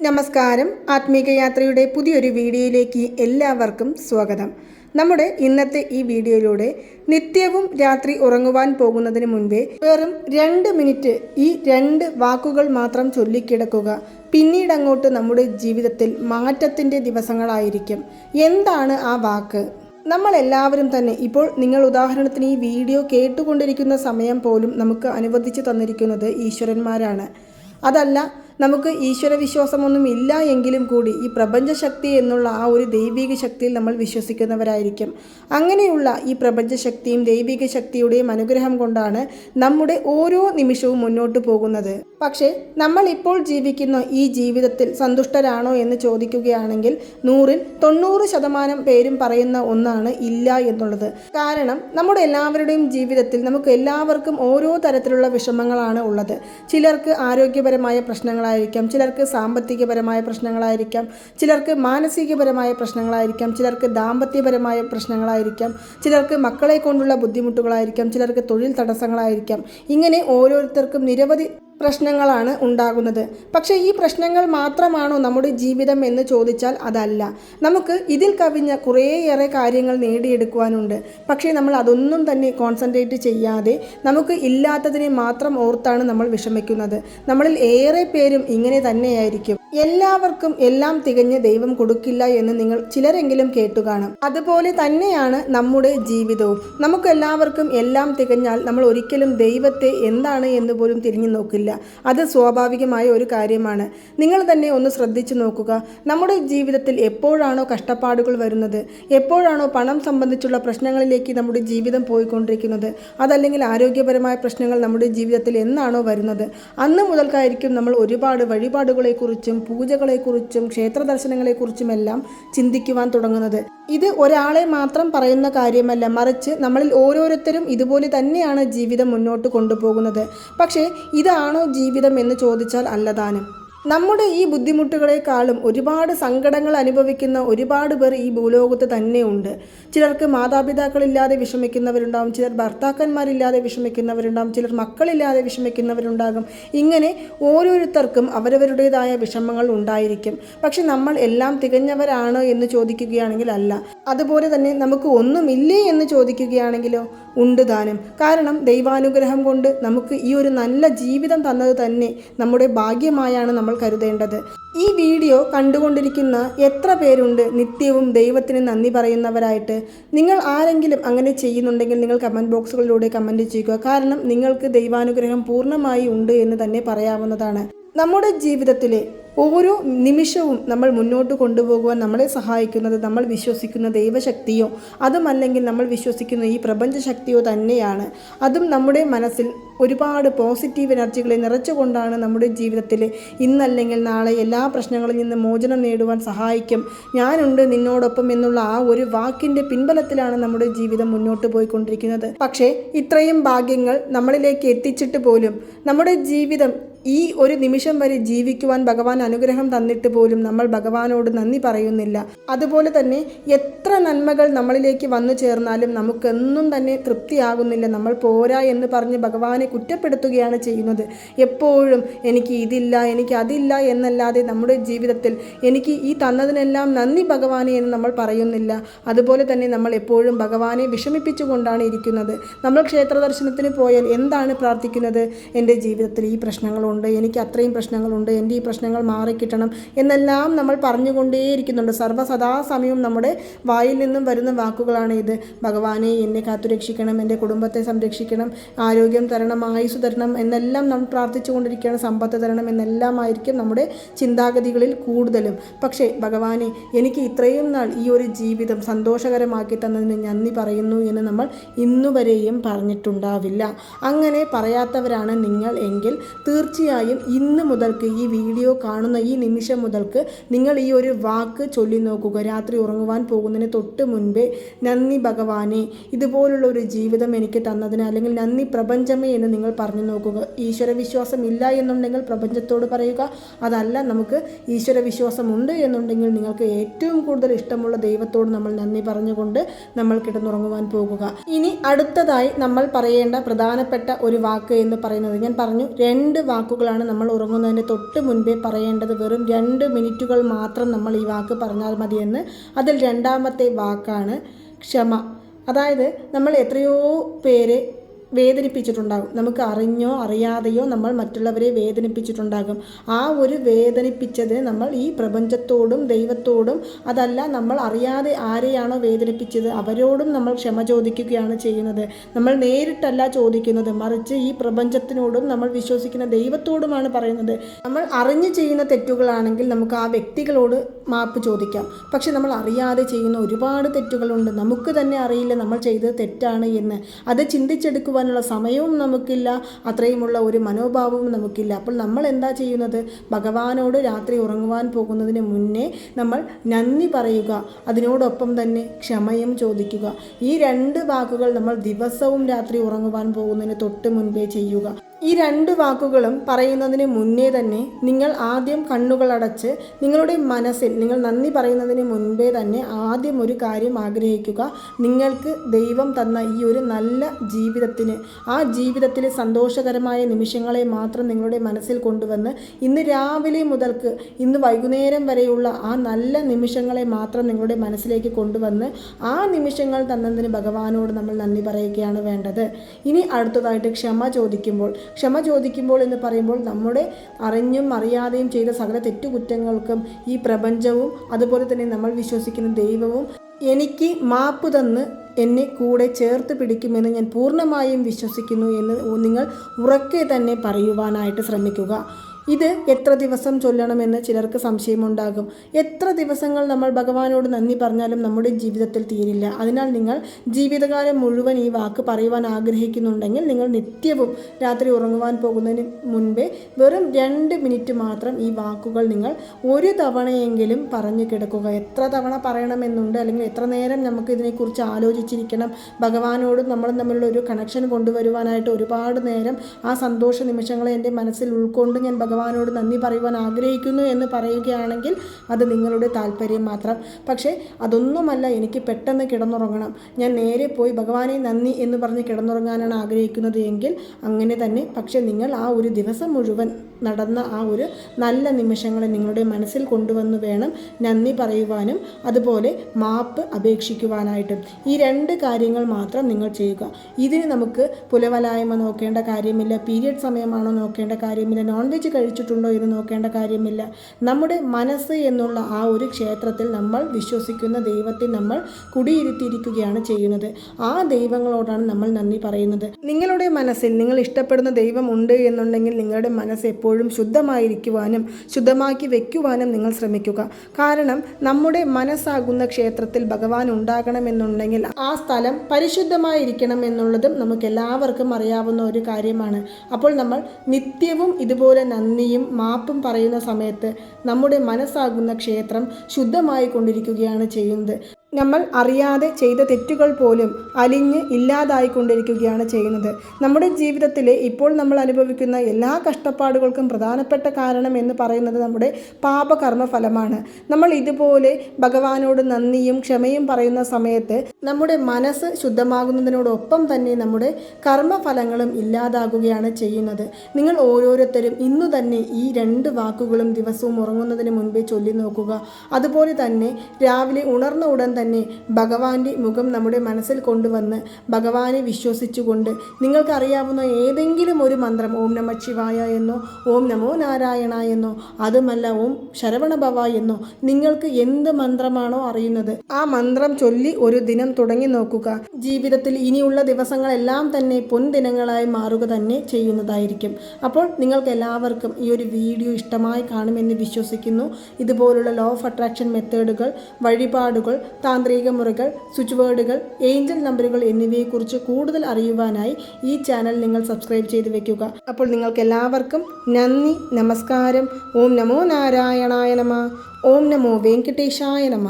നമസ്കാരം. ആത്മീക യാത്രയുടെ പുതിയൊരു വീഡിയോയിലേക്ക് എല്ലാവർക്കും സ്വാഗതം. നമ്മുടെ ഇന്നത്തെ ഈ വീഡിയോയിലൂടെ നിത്യവും രാത്രി ഉറങ്ങുവാൻ പോകുന്നതിന് മുൻപേ വെറും രണ്ട് മിനിറ്റ് ഈ രണ്ട് വാക്കുകൾ മാത്രം ചൊല്ലിക്കിടക്കുക. പിന്നീട് അങ്ങോട്ട് നമ്മുടെ ജീവിതത്തിൽ മാറ്റത്തിന്റെ ദിവസങ്ങളായിരിക്കും. എന്താണ് ആ വാക്ക്? നമ്മൾ എല്ലാവരും തന്നെ ഇപ്പോൾ നിങ്ങൾ ഉദാഹരണത്തിന് ഈ വീഡിയോ കേട്ടുകൊണ്ടിരിക്കുന്ന സമയം പോലും നമുക്ക് അനുവദിച്ചു തന്നിരിക്കുന്നത് ഈശ്വരന്മാരാണ്. അതല്ല നമുക്ക് ഈശ്വര വിശ്വാസമൊന്നും ഇല്ല എങ്കിലും കൂടി ഈ പ്രപഞ്ചശക്തി എന്നുള്ള ആ ഒരു ദൈവിക ശക്തിയിൽ നമ്മൾ വിശ്വസിക്കുന്നവരായിരിക്കും. അങ്ങനെയുള്ള ഈ പ്രപഞ്ചശക്തിയും ദൈവിക ശക്തിയുടെയും അനുഗ്രഹം കൊണ്ടാണ് നമ്മുടെ ഓരോ നിമിഷവും മുന്നോട്ട് പോകുന്നത്. പക്ഷേ നമ്മൾ ഇപ്പോൾ ജീവിക്കുന്ന ഈ ജീവിതത്തിൽ സന്തുഷ്ടരാണോ എന്ന് ചോദിക്കുകയാണെങ്കിൽ നൂറിൽ തൊണ്ണൂറ് ശതമാനം പേരും പറയുന്ന ഒന്നാണ് ഇല്ല എന്നുള്ളത്. കാരണം നമ്മുടെ എല്ലാവരുടെയും ജീവിതത്തിൽ നമുക്ക് എല്ലാവർക്കും ഓരോ തരത്തിലുള്ള വിഷമങ്ങളാണ് ഉള്ളത്. ചിലർക്ക് ആരോഗ്യപരമായ പ്രശ്നങ്ങളായിരിക്കാം. ചിലർക്ക് സാമ്പത്തികപരമായ പ്രശ്നങ്ങളായിരിക്കാം. ചിലർക്ക് മാനസികപരമായ പ്രശ്നങ്ങളായിരിക്കാം. ചിലർക്ക് ദാമ്പത്യപരമായ പ്രശ്നങ്ങളായിരിക്കാം. ചിലർക്ക് മക്കളെ കൊണ്ടുള്ള ബുദ്ധിമുട്ടുകളായിരിക്കാം. ചിലർക്ക് തൊഴിൽ തടസ്സങ്ങളായിരിക്കാം. ഇങ്ങനെ ഓരോരുത്തർക്കും നിരവധി പ്രശ്നങ്ങളാണ് ഉണ്ടാകുന്നത്. പക്ഷേ ഈ പ്രശ്നങ്ങൾ മാത്രമാണോ നമ്മുടെ ജീവിതം എന്ന് ചോദിച്ചാൽ അതല്ല. നമുക്ക് ഇതിൽ കവിഞ്ഞ കുറേയേറെ കാര്യങ്ങൾ നേടിയെടുക്കുവാനുണ്ട്. പക്ഷേ നമ്മൾ അതൊന്നും തന്നെ കോൺസെൻട്രേറ്റ് ചെയ്യാതെ നമുക്ക് ഇല്ലാത്തതിനെ മാത്രം ഓർത്താണ് നമ്മൾ വിഷമിക്കുന്നത്. നമ്മളിൽ ഏറെ പേരും ഇങ്ങനെ തന്നെയായിരിക്കും. എല്ലാവർക്കും എല്ലാം തികഞ്ഞ് ദൈവം കൊടുക്കില്ല എന്ന് നിങ്ങൾ ചിലരെങ്കിലും കേട്ടു കാണും. അതുപോലെ തന്നെയാണ് നമ്മുടെ ജീവിതവും. നമുക്ക് എല്ലാവർക്കും എല്ലാം തികഞ്ഞാൽ നമ്മൾ ഒരിക്കലും ദൈവത്തെ എന്താണ് എന്ന് പോലും തിരിഞ്ഞു നോക്കില്ല. അത് സ്വാഭാവികമായ ഒരു കാര്യമാണ്. നിങ്ങൾ തന്നെ ഒന്ന് ശ്രദ്ധിച്ചു നോക്കുക. നമ്മുടെ ജീവിതത്തിൽ എപ്പോഴാണോ കഷ്ടപ്പാടുകൾ വരുന്നത്? എപ്പോഴാണോ പണം സംബന്ധിച്ചുള്ള പ്രശ്നങ്ങളിലേക്ക് നമ്മുടെ ജീവിതം പോയിക്കൊണ്ടിരിക്കുന്നത്? അതല്ലെങ്കിൽ ആരോഗ്യപരമായ പ്രശ്നങ്ങൾ നമ്മുടെ ജീവിതത്തിൽ എന്നാണോ വരുന്നത്? അന്ന് മുതൽക്കായിരിക്കും നമ്മൾ ഒരുപാട് വഴിപാടുകളെക്കുറിച്ചും പൂജകളെക്കുറിച്ചും ക്ഷേത്ര ദർശനങ്ങളെക്കുറിച്ചുമെല്ലാം ചിന്തിക്കുവാൻ തുടങ്ങുന്നത്. ഇത് ഒരാളെ മാത്രം പറയുന്ന കാര്യമല്ല മറിച്ച് നമ്മളിൽ ഓരോരുത്തരും ഇതുപോലെ തന്നെയാണ് ജീവിതം മുന്നോട്ട് കൊണ്ടുപോകുന്നത്. പക്ഷേ ഇതാണോ ജീവിതം എന്ന് ചോദിച്ചാൽ അല്ലതാനും നമ്മുടെ ഈ ബുദ്ധിമുട്ടുകളെക്കാളും ഒരുപാട് സങ്കടങ്ങൾ അനുഭവിക്കുന്ന ഒരുപാട് പേർ ഈ ഭൂലോകത്ത് തന്നെയുണ്ട്. ചിലർക്ക് മാതാപിതാക്കളില്ലാതെ വിഷമിക്കുന്നവരുണ്ടാകും ചിലർ ഭർത്താക്കന്മാരില്ലാതെ വിഷമിക്കുന്നവരുണ്ടാകും ചിലർ മക്കളില്ലാതെ വിഷമിക്കുന്നവരുണ്ടാകും. ഇങ്ങനെ ഓരോരുത്തർക്കും അവരവരുടേതായ വിഷമങ്ങൾ ഉണ്ടായിരിക്കും. പക്ഷെ നമ്മൾ എല്ലാം തികഞ്ഞവരാണ് എന്ന് ചോദിക്കുകയാണെങ്കിൽ അല്ല. അതുപോലെ തന്നെ നമുക്ക് ഒന്നുമില്ലേ എന്ന് ചോദിക്കുകയാണെങ്കിലോ? ഉണ്ട് താനും. കാരണം ദൈവാനുഗ്രഹം കൊണ്ട് നമുക്ക് ഈ ഒരു നല്ല ജീവിതം തന്നത് തന്നെ നമ്മുടെ ഭാഗ്യമായാണ് നമ്മൾ കരുതേണ്ടത്. ഈ വീഡിയോ കണ്ടുകൊണ്ടിരിക്കുന്ന എത്ര പേരുണ്ട്? നിത്യവും ദൈവത്തിന് നന്ദി പറയുന്നവരായിട്ട്. നിങ്ങൾ ആരെങ്കിലും അങ്ങനെ ചെയ്യുന്നുണ്ടെങ്കിൽ നിങ്ങൾ കമന്റ് ബോക്സുകളിലൂടെ കമന്റ് ചെയ്യുക. കാരണം നിങ്ങൾക്ക് ദൈവാനുഗ്രഹം പൂർണമായി ഉണ്ട് എന്ന് തന്നെ പറയാവുന്നതാണ്. നമ്മുടെ ജീവിതത്തിലെ ഓരോ നിമിഷവും നമ്മൾ മുന്നോട്ട് കൊണ്ടുപോകുവാൻ നമ്മളെ സഹായിക്കുന്നത് നമ്മൾ വിശ്വസിക്കുന്ന ദൈവശക്തിയോ അതുമല്ലെങ്കിൽ നമ്മൾ വിശ്വസിക്കുന്ന ഈ പ്രപഞ്ചശക്തിയോ തന്നെയാണ്. അതും നമ്മുടെ മനസ്സിൽ ഒരുപാട് പോസിറ്റീവ് എനർജികളെ നിറച്ചുകൊണ്ടാണ് നമ്മുടെ ജീവിതത്തിൽ ഇന്നല്ലെങ്കിൽ നാളെ എല്ലാ പ്രശ്നങ്ങളിൽ നിന്ന് മോചനം നേടുവാൻ സഹായിക്കും. ഞാനുണ്ട് നിന്നോടൊപ്പം എന്നുള്ള ആ ഒരു വാക്കിന്റെ പിൻബലത്തിലാണ് നമ്മുടെ ജീവിതം മുന്നോട്ട് പോയിക്കൊണ്ടിരിക്കുന്നത്. പക്ഷേ ഇത്രയും ഭാഗ്യങ്ങൾ നമ്മളിലേക്ക് എത്തിച്ചിട്ട് പോലും നമ്മുടെ ജീവിതം ഈ ഒരു നിമിഷം വരെ ജീവിക്കുവാൻ ഭഗവാൻ അനുഗ്രഹം തന്നിട്ട് പോലും നമ്മൾ ഭഗവാനോട് നന്ദി പറയുന്നില്ല. അതുപോലെ തന്നെ എത്ര നന്മകൾ നമ്മളിലേക്ക് വന്നു ചേർന്നാലും നമുക്കെന്നും തന്നെ തൃപ്തിയാകുന്നില്ല. നമ്മൾ പോരാ എന്ന് പറഞ്ഞ് ഭഗവാനെ കുറ്റപ്പെടുത്തുകയാണ് ചെയ്യുന്നത്. എപ്പോഴും എനിക്ക് ഇതില്ല എനിക്ക് അതില്ല എന്നല്ലാതെ നമ്മുടെ ജീവിതത്തിൽ എനിക്ക് ഈ തന്നതിനെല്ലാം നന്ദി ഭഗവാനെ എന്ന് നമ്മൾ പറയുന്നില്ല. അതുപോലെ തന്നെ നമ്മൾ എപ്പോഴും ഭഗവാനെ വിഷമിപ്പിച്ചുകൊണ്ടാണ് ഇരിക്കുന്നത്. നമ്മൾ ക്ഷേത്ര ദർശനത്തിന് പോയാൽ എന്താണ് പ്രാർത്ഥിക്കുന്നത്? എന്റെ ജീവിതത്തിൽ ഈ പ്രശ്നങ്ങളുണ്ട് എനിക്ക് അത്രയും പ്രശ്നങ്ങളുണ്ട് എന്റെ ഈ പ്രശ്നങ്ങൾ മാറിക്കിട്ടണം എന്നെല്ലാം നമ്മൾ പറഞ്ഞുകൊണ്ടേയിരിക്കുന്നുണ്ട്. സർവസദാ സമയവും നമ്മുടെ വായിൽ നിന്നും വരുന്ന വാക്കുകളാണ് ഇത്. ഭഗവാനെ എന്നെ കാത്തുരക്ഷിക്കണം എന്റെ കുടുംബത്തെ സംരക്ഷിക്കണം ആരോഗ്യം തരണം ആയുസ് തരണം എന്നെല്ലാം നമ്മൾ പ്രാർത്ഥിച്ചുകൊണ്ടിരിക്കുകയാണ് സമ്പത്ത് തരണം എന്നെല്ലാം ആയിരിക്കും നമ്മുടെ ചിന്താഗതികളിൽ കൂടുതലും. പക്ഷേ ഭഗവാനെ എനിക്ക് ഇത്രയും നാൾ ഈ ഒരു ജീവിതം സന്തോഷകരമാക്കി തന്നതിന് നന്ദി പറയുന്നു എന്ന് നമ്മൾ ഇന്നുവരെയും പറഞ്ഞിട്ടുണ്ടാവില്ല. അങ്ങനെ പറയാത്തവരാണ് നിങ്ങൾ എങ്കിൽ തീർച്ചയായും ഇന്ന് മുതൽക്ക് ഈ വീഡിയോ കാണുന്ന ഈ നിമിഷം മുതൽക്ക് നിങ്ങൾ ഈ ഒരു വാക്ക് ചൊല്ലി നോക്കുക. രാത്രി ഉറങ്ങുവാൻ പോകുന്നതിന് തൊട്ട് മുൻപേ നന്ദി ഭഗവാനെ ഇതുപോലുള്ള ഒരു ജീവിതം എനിക്ക് തന്നതിന് അല്ലെങ്കിൽ നന്ദി പ്രപഞ്ചമേ എന്ന് നിങ്ങൾ പറഞ്ഞു നോക്കുക. ഈശ്വര വിശ്വാസം ഇല്ല എന്നുണ്ടെങ്കിൽ പ്രപഞ്ചത്തോട് പറയുക അതല്ല നമുക്ക് ഈശ്വര വിശ്വാസമുണ്ട് എന്നുണ്ടെങ്കിൽ നിങ്ങൾക്ക് ഏറ്റവും കൂടുതൽ ഇഷ്ടമുള്ള ദൈവത്തോട് നമ്മൾ നന്ദി പറഞ്ഞുകൊണ്ട് നമ്മൾ കിടന്നുറങ്ങുവാൻ പോകുക. ഇനി അടുത്തതായി നമ്മൾ പറയേണ്ട പ്രധാനപ്പെട്ട ഒരു വാക്ക് എന്ന് പറയുന്നത് ഞാൻ പറഞ്ഞു രണ്ട് വാക്ക് വാക്കുകളാണ് നമ്മൾ ഉറങ്ങുന്നതിന് തൊട്ട് മുൻപേ പറയേണ്ടത്. വെറും രണ്ട് മിനിറ്റുകൾ മാത്രം നമ്മൾ ഈ വാക്ക് പറഞ്ഞാൽ മതിയെന്ന് അതിൽ രണ്ടാമത്തെ വാക്കാണ് ക്ഷമ. അതായത് നമ്മൾ എത്രയോ പേരെ വേദനിപ്പിച്ചിട്ടുണ്ടാകും. നമുക്ക് അറിഞ്ഞോ അറിയാതെയോ നമ്മൾ മറ്റുള്ളവരെ വേദനിപ്പിച്ചിട്ടുണ്ടാകും. ആ ഒരു വേദനിപ്പിച്ചത് നമ്മൾ ഈ പ്രപഞ്ചത്തോടും ദൈവത്തോടും അതല്ല നമ്മൾ അറിയാതെ ആരെയാണോ വേദനിപ്പിച്ചത് അവരോടും നമ്മൾ ക്ഷമ ചോദിക്കുകയാണ് ചെയ്യുന്നത്. നമ്മൾ നേരിട്ടല്ല ചോദിക്കുന്നത് മറിച്ച് ഈ പ്രപഞ്ചത്തിനോടും നമ്മൾ വിശ്വസിക്കുന്ന ദൈവത്തോടുമാണ് പറയുന്നത്. നമ്മൾ അറിഞ്ഞു ചെയ്യുന്ന തെറ്റുകളാണെങ്കിൽ നമുക്ക് ആ വ്യക്തികളോട് മാപ്പ് ചോദിക്കാം. പക്ഷെ നമ്മൾ അറിയാതെ ചെയ്യുന്ന ഒരുപാട് തെറ്റുകളുണ്ട്. നമുക്ക് തന്നെ അറിയില്ല നമ്മൾ ചെയ്തത് തെറ്റാണ് എന്ന്. അത് ചിന്തിച്ചെടുക്കുവാനുള്ള സമയവും നമുക്കില്ല അത്രയുമുള്ള ഒരു മനോഭാവവും നമുക്കില്ല. അപ്പോൾ നമ്മൾ എന്താ ചെയ്യുന്നത്? ഭഗവാനോട് രാത്രി ഉറങ്ങുവാൻ പോകുന്നതിന് മുന്നേ നമ്മൾ നന്ദി പറയുക അതിനോടൊപ്പം തന്നെ ക്ഷമയും ചോദിക്കുക. ഈ രണ്ട് വാക്കുകൾ നമ്മൾ ദിവസവും രാത്രി ഉറങ്ങുവാൻ പോകുന്നതിന് തൊട്ട് മുൻപേ ചെയ്യുക. ഈ രണ്ട് വാക്കുകളും പറയുന്നതിന് മുന്നേ തന്നെ നിങ്ങൾ ആദ്യം കണ്ണുകളടച്ച് നിങ്ങളുടെ മനസ്സിൽ നിങ്ങൾ നന്ദി പറയുന്നതിന് മുൻപേ തന്നെ ആദ്യം ഒരു കാര്യം ആഗ്രഹിക്കുക. നിങ്ങൾക്ക് ദൈവം തന്ന ഈ ഒരു നല്ല ജീവിതത്തിന് ആ ജീവിതത്തിലെ സന്തോഷകരമായ നിമിഷങ്ങളെ മാത്രം നിങ്ങളുടെ മനസ്സിൽ കൊണ്ടുവന്ന് ഇന്ന് രാവിലെ മുതൽക്ക് ഇന്ന് വൈകുന്നേരം വരെയുള്ള ആ നല്ല നിമിഷങ്ങളെ മാത്രം നിങ്ങളുടെ മനസ്സിലേക്ക് കൊണ്ടുവന്ന് ആ നിമിഷങ്ങൾ തന്നതിന് ഭഗവാനോട് നമ്മൾ നന്ദി പറയുകയാണ് വേണ്ടത്. ഇനി അടുത്തതായിട്ട് ക്ഷമ ചോദിക്കുമ്പോൾ ക്ഷമ ചോദിക്കുമ്പോൾ എന്ന് പറയുമ്പോൾ നമ്മുടെ അറിഞ്ഞും അറിയാതെയും ചെയ്ത സകല തെറ്റുകുറ്റങ്ങൾക്കും ഈ പ്രപഞ്ചവും അതുപോലെ തന്നെ നമ്മൾ വിശ്വസിക്കുന്ന ദൈവവും എനിക്ക് മാപ്പ് തന്ന് എന്നെ കൂടെ ചേർത്ത് പിടിക്കുമെന്ന് ഞാൻ പൂർണമായും വിശ്വസിക്കുന്നു എന്ന് നിങ്ങൾ ഉറക്കെ തന്നെ പറയുവാനായിട്ട് ശ്രമിക്കുക. ഇത് എത്ര ദിവസം ചൊല്ലണമെന്ന് ചിലർക്ക് സംശയമുണ്ടാകും. എത്ര ദിവസങ്ങൾ നമ്മൾ ഭഗവാനോട് നന്ദി പറഞ്ഞാലും നമ്മുടെ ജീവിതത്തിൽ തീരില്ല. അതിനാൽ നിങ്ങൾ ജീവിതകാലം മുഴുവൻ ഈ വാക്ക് പറയുവാൻ ആഗ്രഹിക്കുന്നുണ്ടെങ്കിൽ നിങ്ങൾ നിത്യവും രാത്രി ഉറങ്ങുവാൻ പോകുന്നതിന് മുൻപേ വെറും രണ്ട് മിനിറ്റ് മാത്രം ഈ വാക്കുകൾ നിങ്ങൾ ഒരു തവണയെങ്കിലും പറഞ്ഞു കിടക്കുക. എത്ര തവണ പറയണമെന്നുണ്ട് അല്ലെങ്കിൽ എത്ര നേരം നമുക്ക് ഇതിനെക്കുറിച്ച് ആലോചിച്ചിരിക്കണം ഭഗവാനോട് നമ്മൾ തമ്മിലുള്ള ഒരു കണക്ഷൻ കൊണ്ടുവരുവാനായിട്ട് ഒരുപാട് നേരം ആ സന്തോഷ നിമിഷങ്ങളെ എന്റെ മനസ്സിൽ ഉൾക്കൊണ്ട് ഞാൻ ഭഗവാൻ ഭഗവാനോട് നന്ദി പറയുവാൻ ആഗ്രഹിക്കുന്നു എന്ന് പറയുകയാണെങ്കിൽ അത് നിങ്ങളുടെ താല്പര്യം മാത്രം. പക്ഷേ അതൊന്നുമല്ല എനിക്ക് പെട്ടെന്ന് കിടന്നുറങ്ങണം. ഞാൻ നേരെ പോയി ഭഗവാനെ നന്ദി എന്ന് പറഞ്ഞ് കിടന്നുറങ്ങാനാണ് ആഗ്രഹിക്കുന്നത് എങ്കിൽ അങ്ങനെ തന്നെ. പക്ഷേ നിങ്ങൾ ആ ഒരു ദിവസം മുഴുവൻ നടന്ന ആ ഒരു നല്ല നിമിഷങ്ങളെ നിങ്ങളുടെ മനസ്സിൽ കൊണ്ടുവന്ന് വേണം നന്ദി പറയുവാനും അതുപോലെ മാപ്പ് അപേക്ഷിക്കുവാനായിട്ടും. ഈ രണ്ട് കാര്യങ്ങൾ മാത്രം നിങ്ങൾ ചെയ്യുക. ഇതിന് നമുക്ക് പുലവലായ്മ നോക്കേണ്ട കാര്യമില്ല പീരിയഡ് സമയമാണോ നോക്കേണ്ട കാര്യമില്ല നോൺ വെജ് കഴിച്ചിട്ടുണ്ടോ എന്ന് നോക്കേണ്ട കാര്യമില്ല. നമ്മുടെ മനസ്സ് എന്നുള്ള ആ ഒരു ക്ഷേത്രത്തിൽ നമ്മൾ വിശ്വസിക്കുന്ന ദൈവത്തെ നമ്മൾ കുടിയിരുത്തിയിരിക്കുകയാണ് ചെയ്യുന്നത്. ആ ദൈവങ്ങളോടാണ് നമ്മൾ നന്ദി പറയുന്നത്. നിങ്ങളുടെ മനസ്സിൽ നിങ്ങൾ ഇഷ്ടപ്പെടുന്ന ദൈവം ഉണ്ട് എന്നുണ്ടെങ്കിൽ നിങ്ങളുടെ മനസ്സ് എപ്പോഴും ശുദ്ധമായിരിക്കുവാനും ശുദ്ധമാക്കി വയ്ക്കുവാനും നിങ്ങൾ ശ്രമിക്കുക. കാരണം നമ്മുടെ മനസ്സാകുന്ന ക്ഷേത്രത്തിൽ ഭഗവാൻ ഉണ്ടാകണമെന്നുണ്ടെങ്കിൽ ആ സ്ഥലം പരിശുദ്ധമായിരിക്കണം എന്നുള്ളതും നമുക്ക് എല്ലാവർക്കും അറിയാവുന്ന ഒരു കാര്യമാണ്. അപ്പോൾ നമ്മൾ നിത്യവും ഇതുപോലെ നന്ദിയും മാപ്പും പറയുന്ന സമയത്ത് നമ്മുടെ മനസ്സാകുന്ന ക്ഷേത്രം ശുദ്ധമായി കൊണ്ടിരിക്കുകയാണ് ചെയ്യുന്നത്. നമ്മൾ അറിയാതെ ചെയ്ത തെറ്റുകൾ പോലും അലിഞ്ഞ് ഇല്ലാതായിക്കൊണ്ടിരിക്കുകയാണ് ചെയ്യുന്നത്. നമ്മുടെ ജീവിതത്തിലെ ഇപ്പോൾ നമ്മൾ അനുഭവിക്കുന്ന എല്ലാ കഷ്ടപ്പാടുകൾക്കും പ്രധാനപ്പെട്ട കാരണം എന്ന് പറയുന്നത് നമ്മുടെ പാപകർമ്മ ഫലമാണ് നമ്മൾ ഇതുപോലെ ഭഗവാനോട് നന്ദിയും ക്ഷമയും പറയുന്ന സമയത്ത് നമ്മുടെ മനസ്സ് ശുദ്ധമാകുന്നതിനോടൊപ്പം തന്നെ നമ്മുടെ കർമ്മഫലങ്ങളും ഇല്ലാതാകുകയാണ് ചെയ്യുന്നത്. നിങ്ങൾ ഓരോരുത്തരും ഇന്നു തന്നെ ഈ രണ്ട് വാക്കുകളും ദിവസവും ഉറങ്ങുന്നതിന് മുൻപേ ചൊല്ലി നോക്കുക അതുപോലെ തന്നെ രാവിലെ ഉണർന്ന ഉടൻ തന്നെ ഭഗവാന്റെ മുഖം നമ്മുടെ മനസ്സിൽ കൊണ്ടുവന്ന് ഭഗവാനെ വിശ്വസിച്ചുകൊണ്ട് നിങ്ങൾക്കറിയാവുന്ന ഏതെങ്കിലും ഒരു മന്ത്രം ഓം നമ ശിവായ എന്നോ ഓം നമോ നാരായണ എന്നോ അതുമല്ല ഓം ശരവണഭവ എന്നോ നിങ്ങൾക്ക് എന്ത് മന്ത്രമാണോ അറിയുന്നത്. ആ മന്ത്രം ചൊല്ലി ഒരു ദിനം തുടങ്ങി നോക്കുക. ജീവിതത്തിൽ ഇനിയുള്ള ദിവസങ്ങളെല്ലാം തന്നെ പൊൻദിനങ്ങളായി മാറുക തന്നെ ചെയ്യുന്നതായിരിക്കും. അപ്പോൾ നിങ്ങൾക്ക് എല്ലാവർക്കും ഈ ഒരു വീഡിയോ ഇഷ്ടമായി കാണുമെന്ന് വിശ്വസിക്കുന്നു. ഇതുപോലുള്ള ലോ ഓഫ് അട്രാക്ഷൻ മെത്തേഡുകൾ വഴിപാടുകൾ താന്ത്രിക മുറകൾ സ്വിച്ച് വേർഡുകൾ ഏഞ്ചൽ നമ്പറുകൾ എന്നിവയെക്കുറിച്ച് കൂടുതൽ അറിയുവാനായി ഈ ചാനൽ നിങ്ങൾ സബ്സ്ക്രൈബ് ചെയ്ത് വെക്കുക. അപ്പോൾ നിങ്ങൾക്ക് എല്ലാവർക്കും നന്ദി നമസ്കാരം. ഓം നമോ നാരായണായ നമ. ഓം നമോ വെങ്കടേശായ നമ.